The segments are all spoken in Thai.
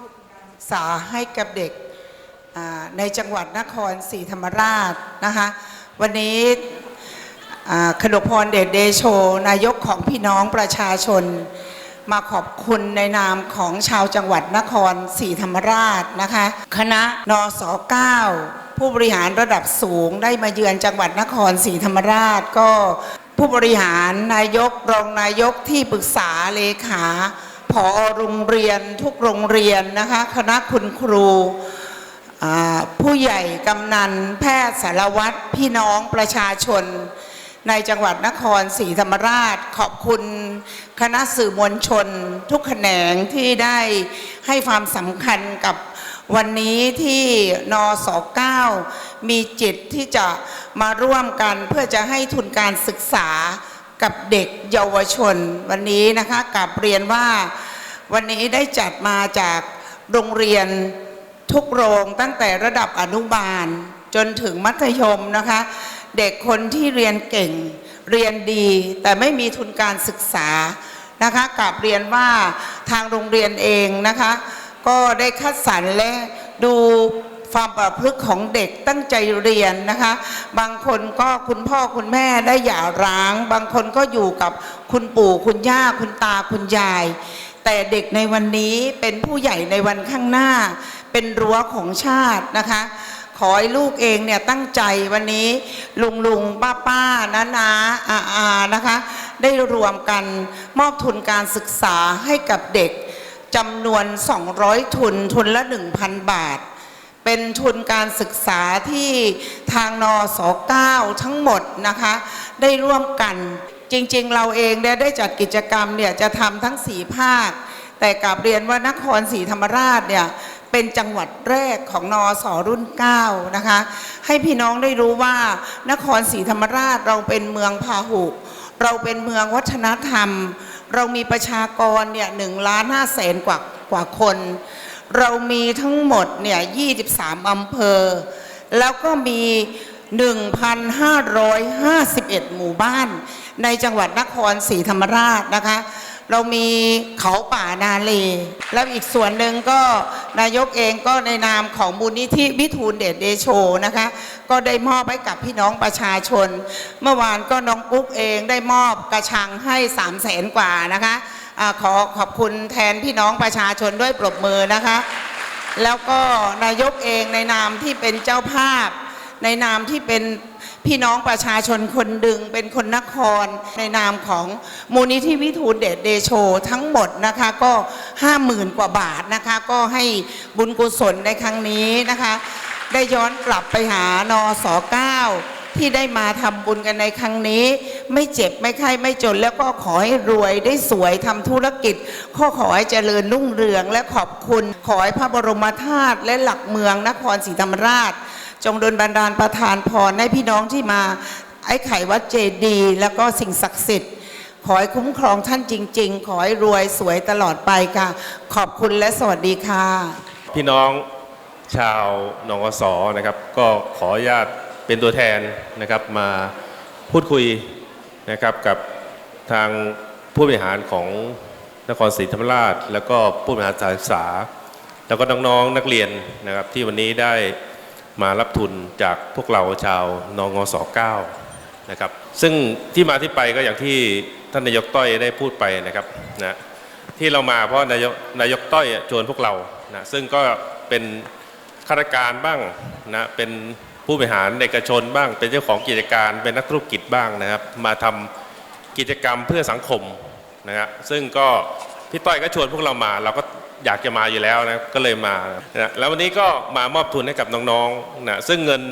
ทุนการศึกษาให้กับเด็กในจังหวัดนครศรีธรรมราชนะคะวันนี้ขนกพรเดชเดโช นายกของพี่น้องประชาชน มาขอบคุณในนามของชาวจังหวัดนครศรีธรรมราชนะคะคณะนส9ผู้บริหารระดับสูงได้มาเยือนจังหวัดนครศรีธรรมราชก็ผู้บริหารนายกรองนายกที่ปรึกษาเลขา ผอโรงเรียนทุกโรงเรียนนะคะคณะคุณครูผู้ใหญ่กำนันแพทย์สารวัตรพี่น้องประชาชน ในจังหวัดนครศรีธรรมราช ขอบคุณคณะสื่อมวลชน ทุกแขนงที่ได้ให้ความสำคัญกับวันนี้ที่นส9มีจิตที่จะมาร่วมกันเพื่อจะให้ทุนการศึกษา กับเด็กเยาวชน วันนี้นะคะกับเรียนว่าวันนี้ได้จัดมาจากโรงเรียนทุกโรงตั้งแต่ระดับอนุบาล จนถึงมัธยมนะคะ เด็กคนที่เรียนเก่ง เรียนดีแต่ไม่มีทุนการศึกษานะคะกับเรียนว่าทางโรงเรียนเองนะคะ ก็ได้คัดสรรและดู ความประพฤติของเด็กตั้งใจเรียนนะคะ บางคนก็คุณพ่อคุณแม่ได้หย่าร้าง บางคนก็อยู่กับคุณปู่คุณย่าคุณตาคุณยาย แต่เด็กในวันนี้เป็นผู้ใหญ่ในวันข้างหน้า เป็นรั้วของชาตินะคะขอให้ลูกเองเนี่ยตั้งใจวันนี้ลุงลุงป้าป้านานาอาอานะคะ ได้รวมกันมอบทุนการศึกษาให้กับเด็กจำนวน 200 ทุนทุนละ 1,000 บาท เป็นทุนการศึกษาที่ทางนส9ทั้งหมดนะคะ ได้ร่วมกันจริงๆ เราเองเนี่ยได้จัดกิจกรรมเนี่ยจะทำทั้ง 4 ภาค แต่กลับเรียนว่านครศรีธรรมราชเนี่ยเป็นจังหวัดแรกของนอสอรุ่น 9 นะคะ ให้พี่น้องได้รู้ว่านครศรีธรรมราชเราเป็นเมืองพาหุเราเป็นเมืองวัฒนธรรม เรามีประชากรเนี่ยหนึ่งล้านห้าแสนกว่ากว่าคน เรามีทั้งหมดเนี่ย 23 อำเภอ แล้วก็มี 1,551 หมู่บ้าน ในจังหวัดนครศรีธรรมราชนะคะ เรามีเขาป่านาเล แล้วอีกส่วนหนึ่งก็นายกเองก็ในนามของมูลนิธิวิทูลเดชเดโชนะคะ ก็ได้มอบให้กับพี่น้องประชาชน เมื่อวานก็น้องปุ๊กเองได้มอบกระชังให้3 0 0แสนกว่านะคะ ขอขอบคุณแทนพี่น้องประชาชนด้วยปรบมือนะคะ แล้วก็นายกเองในนามที่เป็นเจ้าภาพ ในนามที่เป็นพี่น้องประชาชนคนดึงเป็นคนนคร ในนามของมูลนิธิวิทูลเดชเดโชทั้งหมดนะคะก็ห้าหมื่นกว่าบาทนะคะ ก็ให้บุญกุศลในครั้งนี้นะคะ ได้ย้อนกลับไปหานอส9 ที่ได้มาทำบุญกันในครั้งนี้ ไม่เจ็บไม่ไข้ไม่จนแล้วก็ขอให้รวยได้สวยทำธุรกิจข้อขอให้เจริญรุ่งเรืองและขอบคุณ ขอให้พระบรมธาตุและหลักเมืองนครศรีธรรมราช จงดลบันดาลประทานพรให้พี่น้องที่มาไอ้ไข่วัดเจดีแล้วก็สิ่งศักดิ์สิทธิ์ขอให้คุ้มครองท่านจริง ๆ ขอให้รวยสวยตลอดไปค่ะ ขอบคุณและสวัสดีค่ะ พี่น้องชาวนองสนะครับ ก็ขออนุญาต เป็นตัวแทนนะครับมาพูดคุยนะครับกับทางผู้บริหารของนครศรีธรรมราช แล้วก็ผู้บริหารสานศึกษา แล้วก็น้องๆนักเรียนนะครับที่วันนี้ได้มารับทุนจากพวกเราชาวนงส9นะครับซึ่งที่มาที่ไปก็อย่างที่ท่านนายกต้อยได้พูดไปนะครับนะที่เรามาเพราะนายกนายกต้อยชวนพวกเรานะซึ่งก็เป็นข้าราชการบ้างนะเป็น ผู้บริหารเอกชนบ้าง เป็นเจ้าของกิจการเป็นนักธุรกิจบ้างนะครับ มาทำกิจกรรมเพื่อสังคมนะฮะซึ่งก็พี่ต้อยก็ชวนพวกเรามา เราก็อยากจะมาอยู่แล้วนะก็เลยมานะแล้ววันนี้ก็มามอบทุนให้กับน้องๆนะซึ่งเงิน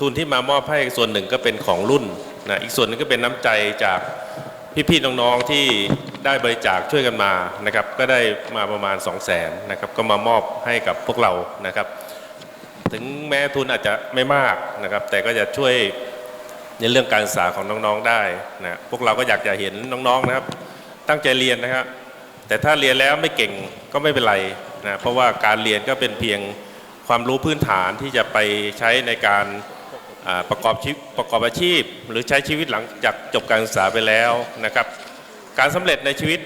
ทุนที่มามอบให้ส่วนหนึ่งก็เป็นของรุ่นนะอีกส่วนหนึงก็เป็นน้ำใจจากพี่ๆน้องๆที่ได้บริจาคช่วยกันมานะครับ ก็ได้มาประมาณ 2 0 0แสนนะครับก็มามอบให้กับพวกเรานะครับ ถึงแม้ทุนอาจจะไม่มากนะครับ แต่ก็จะช่วยในเรื่องการศึกษาของน้องๆได้นะพวกเราก็อยากจะเห็นน้องๆนะครับ ตั้งใจเรียนนะครับแต่ถ้าเรียนแล้วไม่เก่งก็ไม่เป็นไรนะเพราะว่าการเรียนก็เป็นเพียงความรู้พื้นฐานที่จะไปใช้ในการประกอบชีวิตประกอบอาชีพ หรือใช้ชีวิตหลังจากจบการศึกษาไปแล้วนะครับ การสำเร็จในชีวิต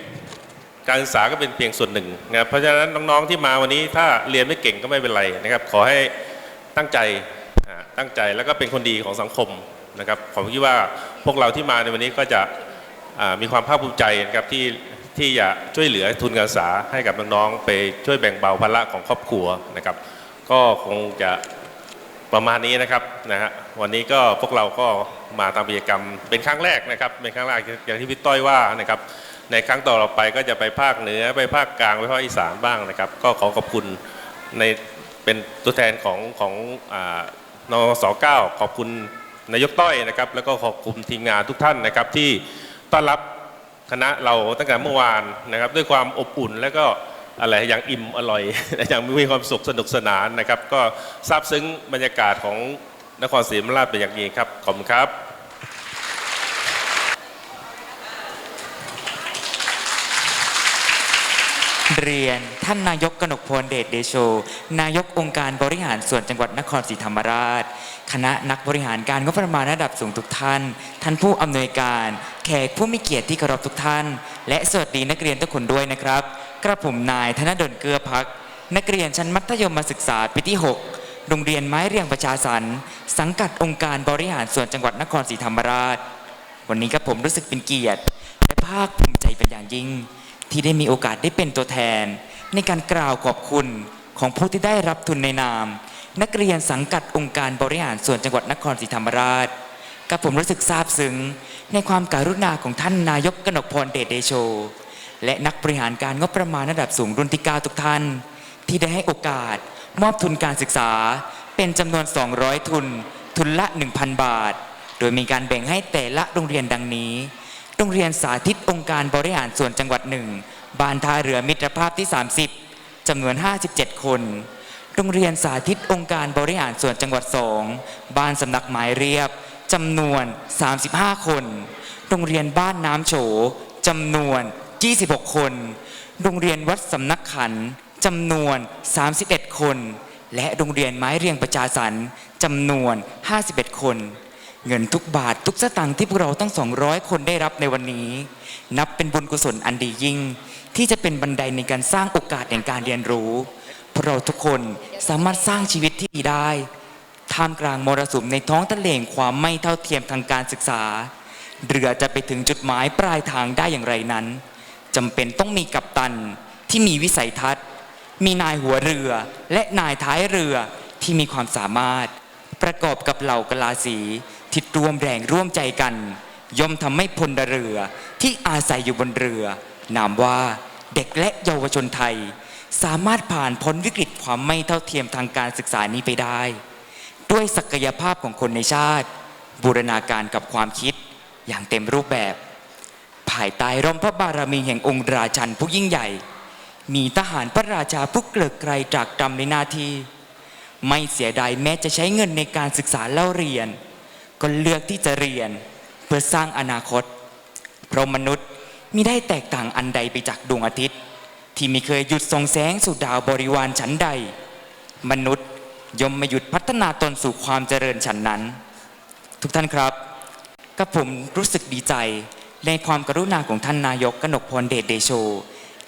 การศึกษาก็เป็นเพียงส่วนหนึ่งนะเพราะฉะนั้นน้องๆที่มาวันนี้ถ้าเรียนไม่เก่งก็ไม่เป็นไรนะครับ ขอให้ ตั้งใจตั้งใจแล้วก็เป็นคนดีของสังคมนะครับผมคิดว่าพวกเราที่มาในวันนี้ก็จะมีความภาคภูมิใจนะครับที่ที่จะช่วยเหลือทุนการศึกษาให้กับน้องๆไปช่วยแบ่งเบาภาระของครอบครัวนะครับ ก็คงจะประมาณนี้นะครับนะฮะวันนี้ก็พวกเราก็มาทำกิจกรรมเป็นครั้งแรกนะครับเป็นครั้งแรกอย่างที่พี่ต้อยว่านะครับในครั้งต่อไปก็จะไปภาคเหนือไปภาคกลางไปภาคอีสานบ้างนะครับ ก็ขอขอบคุณใน เป็นตัวแทนของของอานสเก้าขอบคุณนายกต้อยนะครับ แล้วก็ขอบคุณทีมงานทุกท่านนะครับ ที่ต้อนรับคณะเราตั้งแต่เมื่อวานนะครับ ด้วยความอบอุ่นแล้วก็อะไรอย่างอิ่มอร่อยอย่างมีความสุขสนุกสนานนะครับ ก็ซาบซึ้งบรรยากาศของนครศรีธรรมราชเป็นอย่างยิ่งครับขอบคุณครับ เรียนท่านนายกกนกพลเดชเดโช นายกองค์การบริหารส่วนจังหวัดนครศรีธรรมราช คณะนักบริหารการงบประมาณระดับสูงทุกท่าน ท่านผู้อำนวยการ แขกผู้มีเกียรติที่เคารพทุกท่าน และสวัสดีนักเรียนทุกคนด้วยนะครับ กระผมนายธนดลเกือพัก นักเรียนชั้นมัธยมศึกษาปีที่ 6 โรงเรียนไม้เรียงประชาสรรสังกัดองค์การบริหารส่วนจังหวัดนครศรีธรรมราช วันนี้กับผมรู้สึกเป็นเกียรติ และภาคภูมิใจเป็นอย่างยิ่ง ที่ได้มีโอกาสได้เป็นตัวแทน ในการกล่าวขอบคุณของผู้ที่ได้รับทุนในนาม นักเรียนสังกัดองค์การบริหารส่วนจังหวัดนครศรีธรรมราชกับผมรู้สึกซาบซึ้งในความการุณาของท่านนายกกนกพรเดชเดโช และนักบริหารการงบประมาณระดับสูงรุ่นที่9ทุกท่าน ที่ได้ให้โอกาส มอบทุนการศึกษา เป็นจำนวน 200 ทุน ทุนละ 1,000 บาท โดยมีการแบ่งให้แต่ละโรงเรียนดังนี้ โรงเรียนสาธิตองค์การบริหารส่วนจังหวัดหนึ่งบานท่าเรือมิตรภาพที่ 30จำนวน 57 คน โรงเรียนสาธิตองค์การบริหารส่วนจังหวัดสองบ้านสำนักหมายเรียบจำนวน 35 คน โรงเรียนบ้านน้ำโฉจำนวน 26 คน โรงเรียนวัดสำนักขันจำนวน 31 คน และโรงเรียนไม้เรียงประชาสรรจำนวน 51 คน เงินทุกบาททุกสตางค์ที่พวกเราทั้ง200คนได้รับในวันนี้ นับเป็นบุญกุศลอันดียิ่ง ที่จะเป็นบันไดในการสร้างโอกาสแห่งการเรียนรู้พวกเราทุกคนสามารถสร้างชีวิตที่ดีได้ท่ามกลางมรสุมในท้องทะเลงความไม่เท่าเทียมทางการศึกษา เรือจะไปถึงจุดหมายปลายทางได้อย่างไรนั้นจำเป็นต้องมีกัปตันที่มีวิสัยทัศน์ มีนายหัวเรือและนายท้ายเรือที่มีความสามารถ ประกอบกับเหล่ากลาสี ที่รวมแรงร่วมใจกัน ย่อมทำให้พลเรือที่อาศัยอยู่บนเรือ นามว่าเด็กและเยาวชนไทย สามารถผ่านพ้นวิกฤตความไม่เท่าเทียมทางการศึกษานี้ไปได้ ด้วยศักยภาพของคนในชาติ บูรณาการกับความคิดอย่างเต็มรูปแบบ ภายใต้ร่มพระบารมีแห่งองค์ราชันผู้ยิ่งใหญ่ มีทหารพระราชาผู้เกลิกไกรจากกรรมในหน้าที่ ไม่เสียดายแม้จะใช้เงินในการศึกษาเล่าเรียน ก็เลือกที่จะเรียนเพื่อสร้างอนาคต เพราะมนุษย์มิได้แตกต่างอันใดไปจากดวงอาทิตย์ ที่ม่เคยหยุดส่องแสงสู่ดาวบริวารชั้นใด มนุษย์ย่อมไม่หยุดพัฒนาตนสู่ความเจริญฉันนั้น ทุกท่านครับก็ผมรู้สึกดีใจในความกรุณาของท่านนายกกนกพลเดชเดโช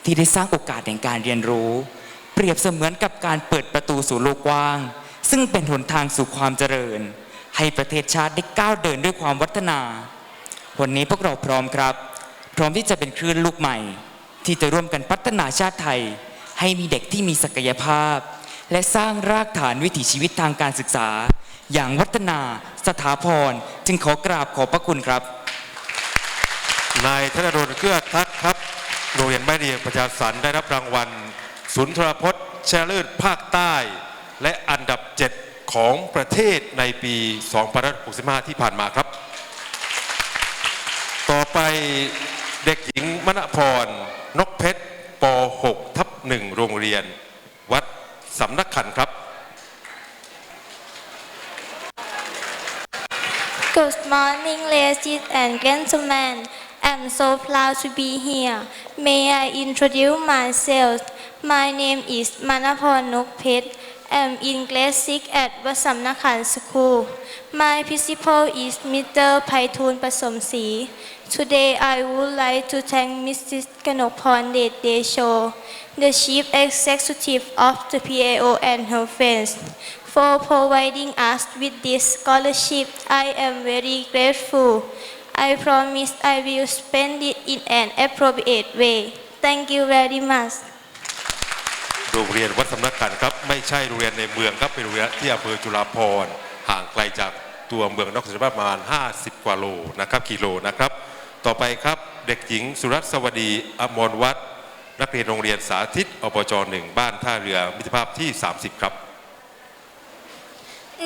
ที่ได้สร้างโอกาสแห่งการเรียนรู้ เปรียบเสมือนกับการเปิดประตูสู่โลกกว้าง ซึ่งเป็นหนทางสู่ความเจริญ ให้ประเทศชาติได้ก้าวเดินด้วยความวัฒนา วันนี้พวกเราพร้อมครับ พร้อมที่จะเป็นคลื่นลูกใหม่ ที่จะร่วมกันพัฒนาชาติไทย ให้มีเด็กที่มีศักยภาพ และสร้างรากฐานวิถีชีวิตทางการศึกษา อย่างวัฒนา สถาพร จึงขอกราบขอบพระคุณครับนายธนดลเกื้อทักครับ โรงเรียนแม่เรียงประชาสรรได้รับรางวัล สุนทรพจน์ชนะเลิศภาคใต้ และอันดับ 7 ของประเทศในปี2565 ที่ผ่านมาครับ ต่อไปเด็กหญิงมณพร นกเพชรป .6 ทับ1โรงเรียน วัดสำนักขันครับ Good morning, ladies and gentlemen. I'm so proud to be here. May I introduce myself? My name is Manapon Nokpet, am in grade 6 at Vasamnakan School. My principal is Mr. Paitun Pasomsi. Today I would like to thank Mrs. Kanokpon Desho, the chief executive of the PAO and her friends, for providing us with this scholarship. I am very grateful. I promise I will spend it in an appropriate way. Thank you very much. โรงเรียนวัดสำนักขันครับไม่ใช่โรงเรียนในเมืองครับเป็นโรงเรียนที่อำเภอจุฬาภรณ์ห่างไกลจากตัวเมืองนครศรีธรรมราชประมาณ 50 กว่าโลนะครับกิโลนะครับ ต่อไปครับเด็กหญิงสุรัตน์สวัสดีอมรวัฒน์นักเรียนโรงเรียนสาธิตอบจหนึ่งบ้านท่าเรือมิตรภาพที่ 30 ครับ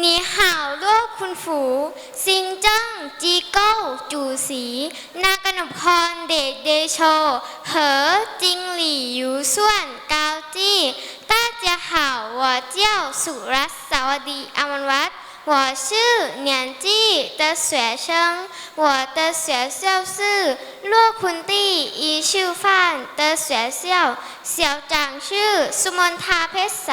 你好， ลูกคุณฝูซิงเจิ้งจีโก้จูสี นากนกพรเดชเดโช เหอจิงหลี่ยูส่วนกาวจี้ต้าเจียห่าว我叫สุรัตน์สวัสดีอมรวัฒน์我是年纪的学生，我的学校是洛坤地一秀范的学校，校长是苏门塔เพชรใส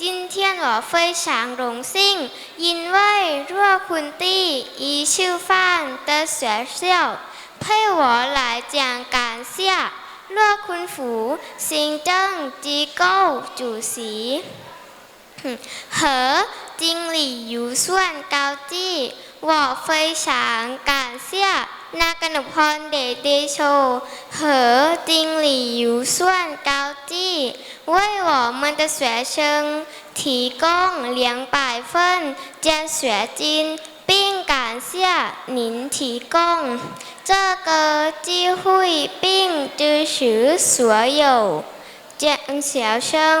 今天我非常荣幸，因为若坤弟一秀范的学校配我来讲感谢若坤福行政机构主席和经理尤算高级，我非常感谢。 นากนกพรเดเตโช เหอจิงหลี่อยู่ส่วนเกาจี้เว่ยหวอมันจะเสีเชิง ถีก้องเหลียงป่ายเฟินเจียนเสีจิน ปิ้งการเสียหนินถีก้อง เจ้าเกอจี้หุยปิ้งจือฉือเสืออยู่เจียเสียเชิง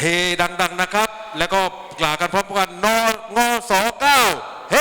เฮดัง ๆนะครับ แล้วก็กล่าวกันพร้อมกันนงอสอเก้าเฮ